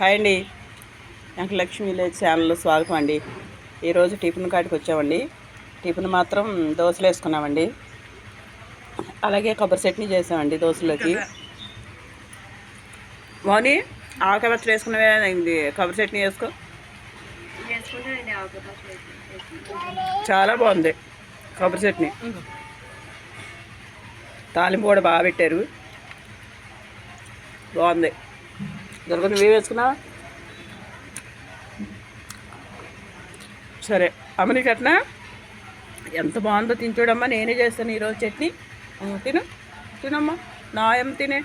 Hi అండి. నాకు Lakshmi village ఛానల్లో స్వాగతం అండి. ఈరోజు టిఫిన్ కాడికి వచ్చామండి. టిఫిన్ మాత్రం దోశలు వేసుకున్నామండి. అలాగే కొబ్బరి చట్నీ చేసామండి దోశలోకి. మోని ఆవకాయ పచ్చడి వేసుకున్నవే? ఇది కొబ్బరి చట్నీ వేసుకో. చాలా బాగుంది కొబ్బరి చట్నీ. తాలింపు కూడా బాగా పెట్టారు. బాగుంది. దొరకని నువ్వే వేసుకున్నావా? సరే అమ్మని కట్నా ఎంత బాగుందో తినచూడమ్మా నేనే చేస్తాను ఈరోజు చట్నీ. తిను తినమ్మా నాయం తినే?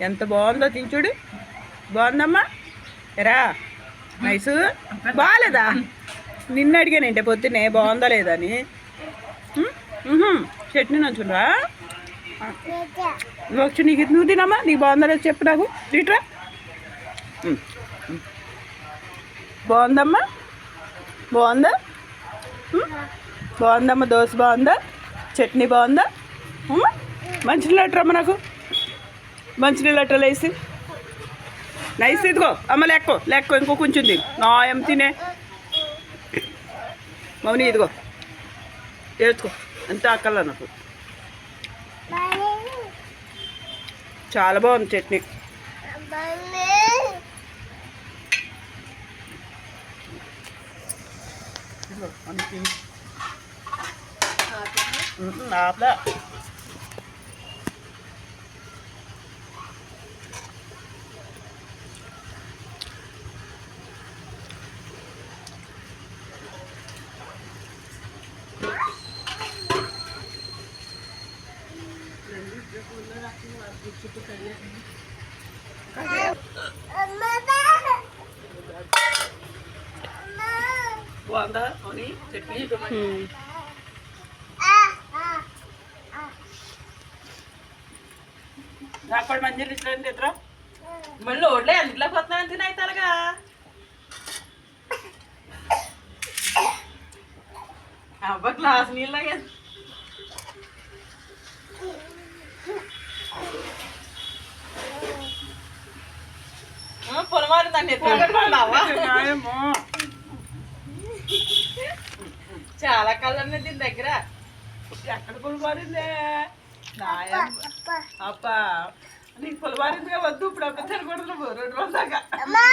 ఎంత బాగుందో తినచూడు బాగుందమ్మా? ఎరా నైసు బాగాలేదా నిన్న అడిగానంటే పొద్దున్నే బాగుందా లేదని చట్నీ నంచురా రా వచ్చి నీకు నువ్వు తినమ్మా నీకు బాగుందా చెప్పు నాకు. తిట్రా. బాగుందమ్మా? బాగుందా? బాగుందమ్మా దోశ బాగుందా? చట్నీ బాగుందా? అమ్మా మంచినీళ్ళు అట్టరమ్మా నాకు. మంచినీళ్ళు అట్టలు వేసి నైస్ ఇదిగో అమ్మ లెక్కో లెక్కో ఇంకో కొంచెం నా నాయం తినే. మౌని ఇదిగో వేసుకో ఎంత అక్కల నాకు. చాలా బాగుంది చట్నీ ఇదిగో, మనకి. ఉహు, ఆపలా బాగుందా? మౌని చట్నీ? నాకు కూడా మంచిగా ఇద్దరు మళ్ళీ ఓడ్లే అందులో పోతున్నాను తిని అవుతారుగా అబ్బా గ్లాస్ నీళ్ళగా పోగొట్టుకున్నావా న్యాయమో. చాలా కలర్ దీని దగ్గర. ఎక్కడ పులిపారిందే నాయం అప్ప నీకు పులిపారిందిగా వద్దు ఇప్పుడు అప్పుడు తినకూడదు రెండు రోజుల దాకా. Ma.